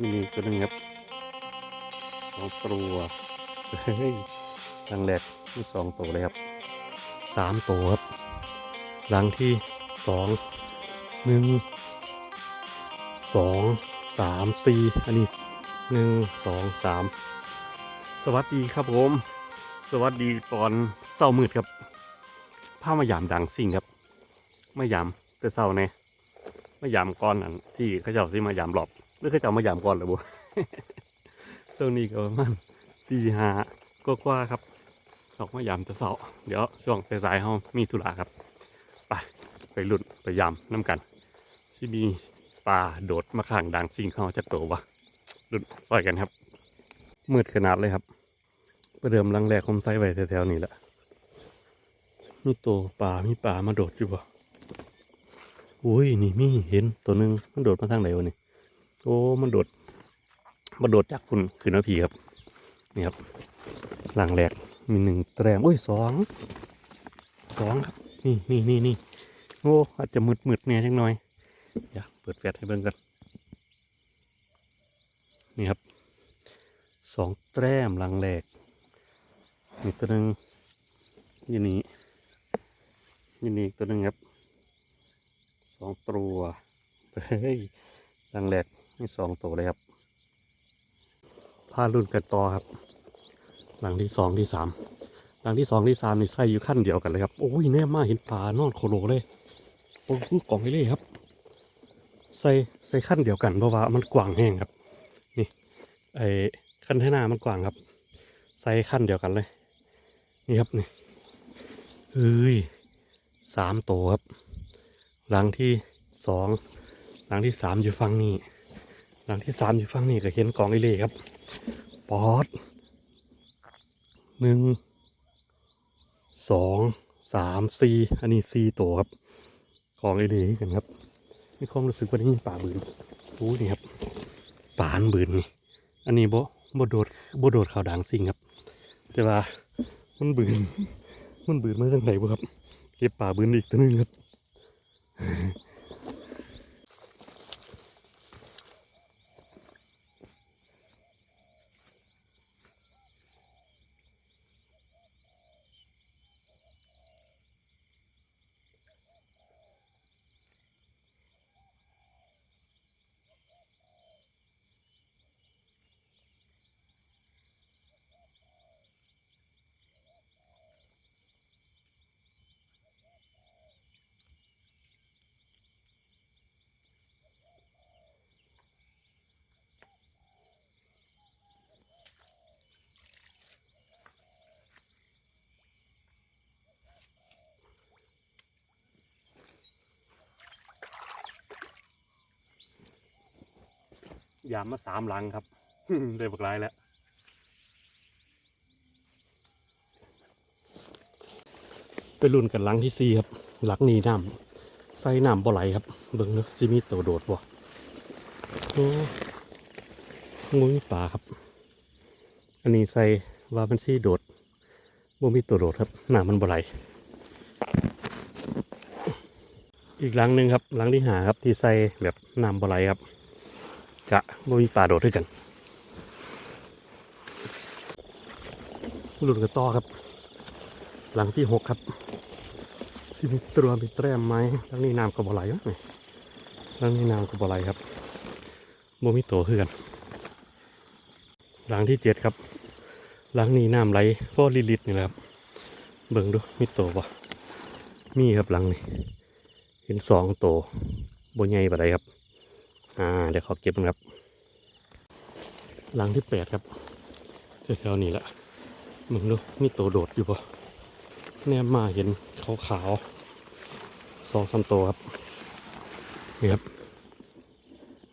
มีนี่ตัวนึงครับสองตัวเฮ้ยรังแรกมีสองตัวเลยครับสามตัวครับรังที่สองหนึ่งสองสามสี่อันนี้หนึ่งสองสามสวัสดีครับผม สวัสดีตอนเศร้ามืดครับผ้ามายามดังสิ่งครับมายามแต่เศร้าเนี่ยมายามก่อนอันที่เขาเจ้าที่มายามหลอบ หรือเขาเจ้ามายามก่อนเหรือบ่ช่วงนี้ก็ประมันตีห้าก็กว่าๆครับออกมายามแต่เศร้าเดี๋ยวช่วงสายๆเขามีธุระครับ ไปไปลุ่นไปยามน้ำกันที่มีปลาโดดมาข้างดังสิ่งเขาจะโตวะลุ่นซอยกันครับ มืดขนาดเลยครับประเดิมรังแรกผมใส่ไว้แถวๆนี้แหละมีตัวป่ามีป่ามาโดดอยู่บ่อุ้ยนี่มีเห็นตัวหนึ่งมันโดดมาทางไหนวะนี่ โอ้มันโดดมาโดดจากคุณคือนาพีครับนี่ครับหลังแรกมีหนึ่งแตรมอุ้ยสองสองครับนี่นี่นี่นี่โอ้อาจจะมืดมืดเนี่ยจังหน่อยอยากเปิดแฟลชให้เบิ่งกันนี่ครับสองแต้มหลังแรกมีตัวหนึ่งยี่นี่อยี่นี่อีกตัวหนึ่งครับสองตัวเฮ้ยหลังแรก มีสองตัวเลยครับพารุ่นกันต่อครับ หลังที่สองที่สามหลังที่สองที่สามนี่ใส่อยู่ขั้นเดียวกันเลยครับโอ้ยแน่มากเห็นปลานอนโคโลเลยโอ้ยกล่องเลยครับใส่ใส่ขั้นเดียวกันเพราะว่ามันกว้างแห้งครับ นี่ไอ้ขั้นให้หน้ามันกว้างครับ ใส่ขั้นเดียวกันเลย นี่ครับนี่เฮ้ยสามตัวครับ หลังที่สองหลังที่สามอยู่ฝั่งนี้ หลังที่สามอยู่ฝั่งนี้ก็เห็นกองไอเล่ครับปอดหนึ่งสองสามสี่อันนี้สี่ตัวครับกองไอเล่กันครับมีความรู้สึกว่านี่ป่าบืนโอ้นี่ครับป่านบืนนี่อันนี้บ่บ่โดดบ่โดดข่าวดังสิ่งครับ แต่ว่ามันบืนมันบืนมาทางไหนบ่ครับเก็บป่าบืนอีกตัวนึงครับ ยามมาสามหลังครับ ได้บักหลายแล้วไปรุ่นกันหลังที่สี่ครับ หลังนี้น้ำใส่น้ำบ่ไหลครับ เบิ่งเนาะจะมีตัวโดดบ่โอ้งูป่าครับ อันนี้ใส่ว่ามันซี่โดดบ่มีตัวโดดครับน้ำมันบ่ไหลอีกหลังหนึ่งครับหลังที่หาครับที่ใส่แบบน้ำบ่ไหลครับ จะบ่มีป่าโดดด้วยกันหลุดกระต่อครับ หลังที่หกครับสิมีตัวมีแต้มไหมหลังนี้น้ำกระบอกไหลวะนี่หลังนี้น้ำกระบอกไหลครับบ่มีตัวคือกัน หลังที่เจ็ดครับ หลังนี้น้ำไหลก็ลิลิตนี่แหละครับ เบิ่งดูมีตัวปะมีครับหลังนี้ เห็นสองตัวบนใหญ่ปะไดครับ อ่าเดี๋ยวขอเก็บนะครับหลังที่แปดครับแถวๆนี้แหละมึงดูมีตัวโดดอยู่ปะแนมมาเห็นขาวๆสองสามตัวครับนี่ครับ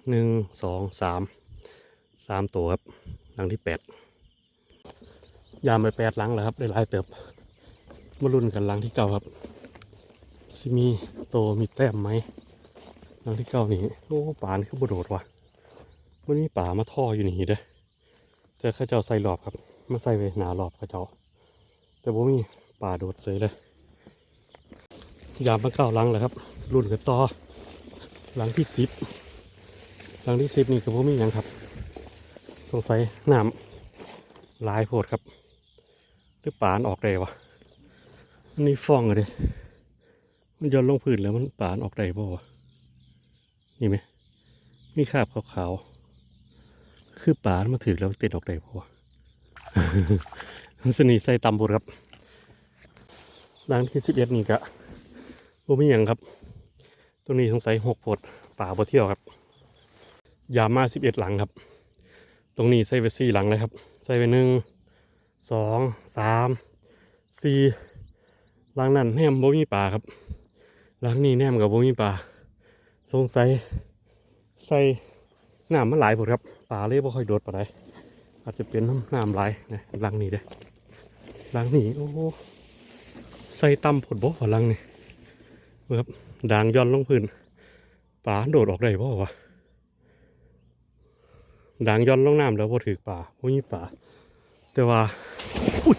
หนึ่งสองสามสามตัวครับหลังที่แปดยามไปแปดหลังแล้วครับ ได้หลายเติบมารุ่นกันหลังที่เก้าครับสิมีโตมีแต้มไหม หลังที่เก้านี่โอ้ป่านคือบโดดว่ะวันนี้ป่ามาท่ออยู่นี่เด้อแต่ข้าเจ้าใส่หลอบครับมาใส่ไว้หนาหลอบข้าเจ้า แต่บ่มีป่าโดดเสยเลยยามมาเก้าหลังแล้วครับ รุ่นกันต่อหลังที่สิบหลังที่สิบนี่ก็บ่มีหยังครับสงสัยน้ำลายโพดครับหรือป่านออกได้วะอันนี่ฟองเลยมันย้อนลงพื้นแล้วมันป่านออกได้ป่วะ นี่ไหมมีคาบขาวๆ คือป่ามาถึงแล้วติดออกได้ป่าวะสนีใส่ตำบุครับร้านที่สิบเอ็ดนี่กะบ่มีหยังครับ ตรงนี้สงสัยหกโพดป่าบ่เที่ยวครับ ยามาสิบเอ็ดหลังครับ ตรงนี้ใส่ไปสี่หลังเลยครับ ใส่ไปหนึ่งสองสามสี่หลังนั้นแนมบ่มีปลาครับหลังนี้แนมกับบ่มีปลา สงสัยใส่น้ำมันหลายผดครับปลาเลยบ่ค่อยโดดปลาไดอาจจะเป็นน้ำน้ำหลายนะหลังนี้เด้อหลังนี้โอ้ใส่ตำผดบ่หลังนี้เบิ่ครับด่างย่อนลงพื้นปลาโดดออกได้บ่วะด่างย้อนลงน้ำแล้วพอถือป่าพวกนี้ป่าแต่ว่าอุ้ย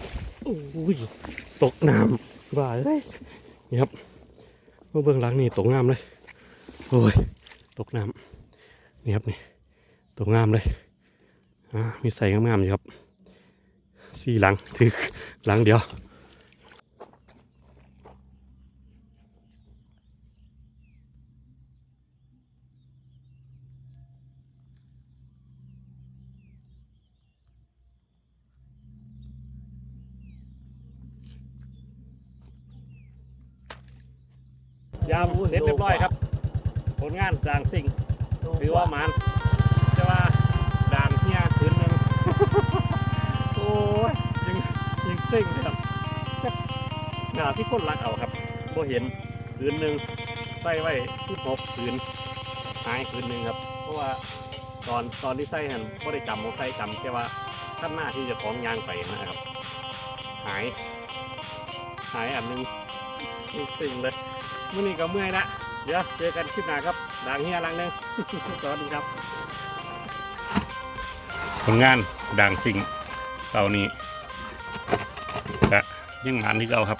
อุ้ยตกน้ำบ่าเลยนี่ครับเมื่อเบื้องหลังนี่ตกน้ำเลย โอ้ย ตกน้ำนี่ครับนี่ตกน้ำเลยมีใส่งามๆอยู่ครับสี่หลังถือหลังเดียวยามเสร็จเรียบร้อยครับ ผลงานด่างสิ่งถือว่ามันแต่ว่าด่างเฮียคืนหนึงโอ้ยยังยังสิ่งเลยครับหนาที่คนรักเอาครับบ่เห็นคืนหนึ่งใส่ไว้ที่หกคืนหายคืนหนึ่งครับ เพราะว่าตอนตอนที่ใส่หันก็ได้จำว่าใส่จำแค่ว่าข้างหน้าที่จะของยางไปนะครับ หาย หายอันหนึงยังสิ่งเลยมื่อนี้ก็เมื่อยละ เดี๋ยวเจอกันคลิปหน้าครับด่างเฮียลังหนึ่งสวัสดีครับ ผลงานด่างสิ่งเต่านี้กะยังงานที่เราครับ